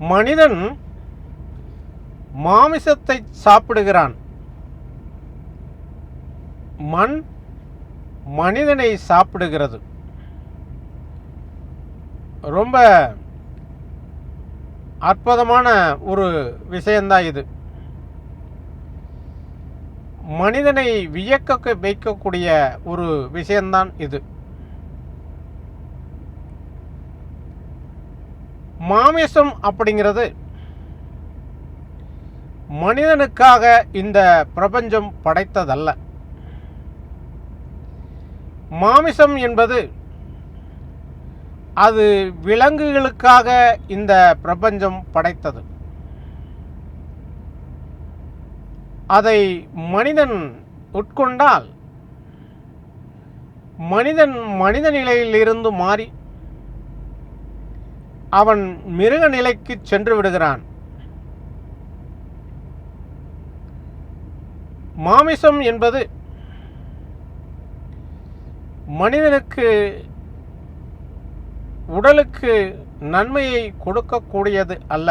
மனிதன் மாமிசத்தை சாப்பிடுகிறான். மண் மனிதனை சாப்பிடுகிறது. ரொம்ப அற்புதமான ஒரு விஷயந்தான் இது. மனிதனை வியக்க வைக்கக்கூடிய ஒரு விஷயந்தான் இது. மாமிசம் அப்படிங்கிறது மனிதனுக்காக இந்த பிரபஞ்சம் படைத்ததல்ல. மாமிசம் என்பது அது விலங்குகளுக்காக இந்த பிரபஞ்சம் படைத்தது. அதை மனிதன் உட்கொண்டால் மனிதன் மனித நிலையிலிருந்து மாறி அவன் மிருக நிலைக்கு சென்று விடுகிறான். மாமிசம் என்பது மனிதனுக்கு உடலுக்கு நன்மையை கொடுக்கக்கூடியது அல்ல.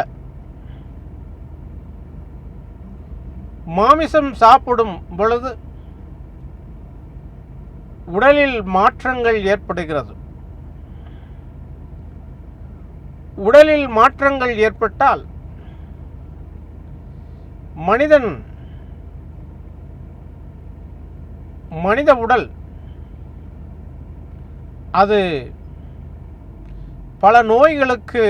மாமிசம் சாப்பிடும் பொழுது உடலில் மாற்றங்கள் ஏற்படுகிறது. உடலில் மாற்றங்கள் ஏற்பட்டால் மனிதன் மனித உடல் அது பல நோய்களுக்கு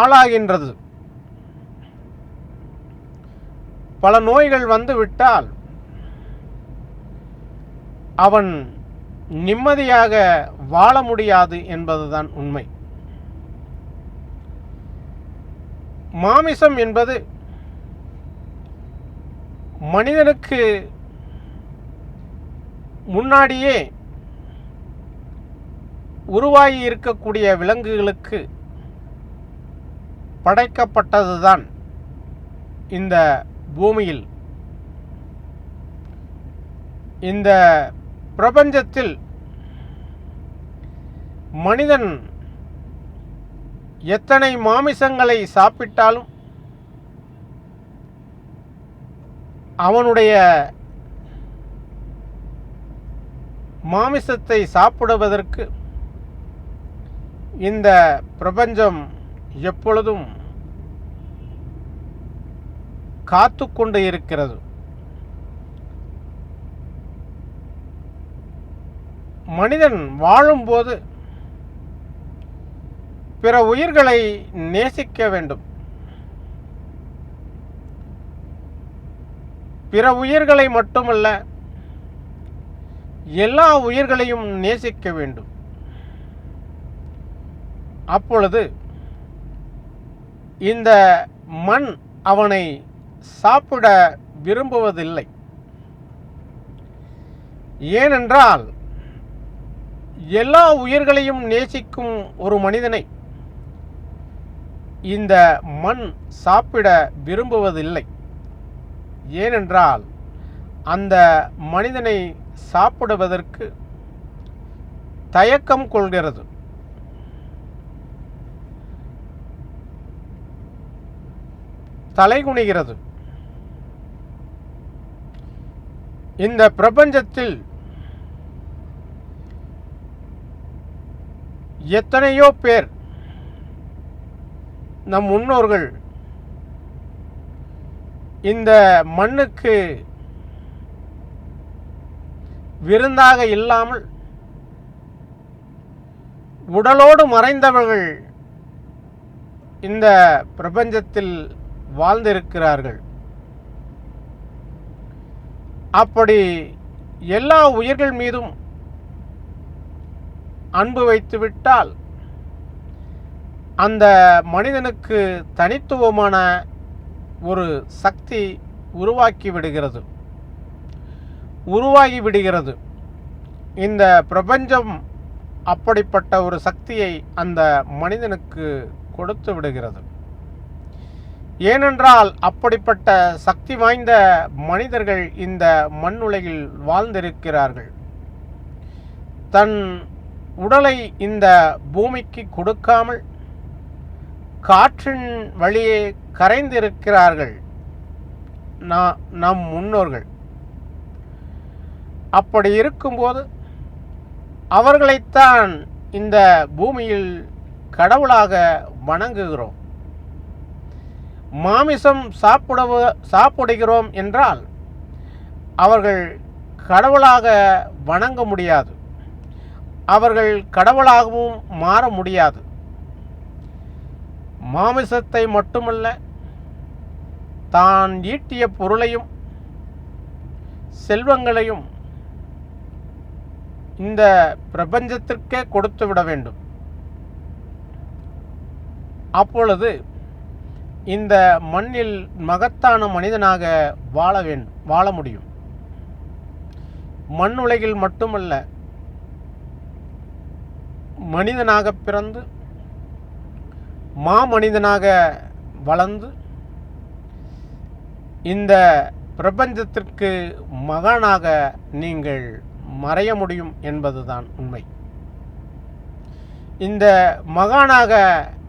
ஆளாகின்றது. பல நோய்கள் வந்துவிட்டால் அவன் நிம்மதியாக வாழ முடியாது என்பதுதான் உண்மை. மாமிசம் என்பது மனிதனுக்கு முன்னாடியே உருவாகி இருக்கக்கூடிய விலங்குகளுக்கு படைக்கப்பட்டதுதான் இந்த பூமியில். இந்த பிரபஞ்சத்தில் மனிதன் எத்தனை மாமிசங்களை சாப்பிட்டாலும் அவனுடைய மாமிசத்தை சாப்பிடுவதற்கு இந்த பிரபஞ்சம் எப்பொழுதும் காத்து கொண்டு இருக்கிறது. மனிதன் வாழும்போது பிற உயிர்களை நேசிக்க வேண்டும். பிற உயிர்களை மட்டுமல்ல எல்லா உயிர்களையும் நேசிக்க வேண்டும். அப்பொழுது இந்த மண் அவனை சாப்பிட விரும்புவதில்லை. ஏனென்றால் எல்லா உயிர்களையும் நேசிக்கும் ஒரு மனிதனை இந்த மண் சாப்பிட விரும்புவதில்லை. ஏனென்றால் அந்த மனிதனை சாப்பிடுவதற்கு தயக்கம் கொள்கிறது. தலைகுனிகிறது. இந்த பிரபஞ்சத்தில் எத்தனையோ பேர் நம் முன்னோர்கள் இந்த மண்ணுக்கு விருந்தாக இல்லாமல் உடலோடு மறைந்தவர்கள் இந்த பிரபஞ்சத்தில் வாழ்ந்திருக்கிறார்கள். அப்படி எல்லா உயிர்கள் மீதும் அன்பு வைத்துவிட்டால் அந்த மனிதனுக்கு தனித்துவமான ஒரு சக்தி உருவாக்கி விடுகிறது. உருவாகி விடுகிறது. இந்த பிரபஞ்சம் அப்படிப்பட்ட ஒரு சக்தியை அந்த மனிதனுக்கு கொடுத்து விடுகிறது. ஏனென்றால் அப்படிப்பட்ட சக்தி வாய்ந்த மனிதர்கள் இந்த மண்ணுலகில் வாழ்ந்திருக்கிறார்கள். தன் உடலை இந்த பூமிக்கு கொடுக்காமல் காற்றின் வழியே கரைந்திருக்கிறார்கள் நம் முன்னோர்கள். அப்படி இருக்கும்போது அவர்களைத்தான் இந்த பூமியில் கடவுளாக வணங்குகிறோம். மாமிசம் சாப்பிடவ சாப்பிடுகிறோம் என்றால் அவர்கள் கடவுளாக வணங்க முடியாது. அவர்கள் கடவுளாகவும் மாற முடியாது. மாமிசத்தை மட்டுமல்ல தான் ஈட்டிய பொருளையும் செல்வங்களையும் இந்த பிரபஞ்சத்திற்கே கொடுத்து விட வேண்டும். அப்பொழுது இந்த மண்ணில் மகத்தான மனிதனாக வாழ வேண்டும் வாழ முடியும். மண் உலகில் மட்டுமல்ல மனிதனாக பிறந்து மாமனிதனாக வளர்ந்து இந்த பிரபஞ்சத்திற்கு மகனாக நீங்கள் மறைய முடியும் என்பதுதான் உண்மை. இந்த மகானாக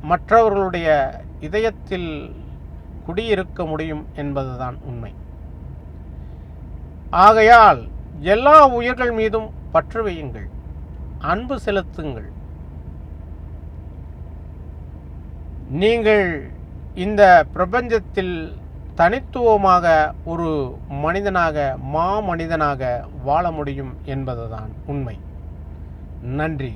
மற்றவர்களுடைய இதயத்தில் குடியிருக்க முடியும் என்பதுதான் உண்மை. ஆகையால் எல்லா உயிர்கள் மீதும் பற்று வையுங்கள் அன்பு செலுத்துங்கள் நீங்கள் இந்த பிரபஞ்சத்தில் தனித்துவமாக ஒரு மனிதனாக மாமனிதனாக வாழ முடியும் என்பதுதான் உண்மை. நன்றி.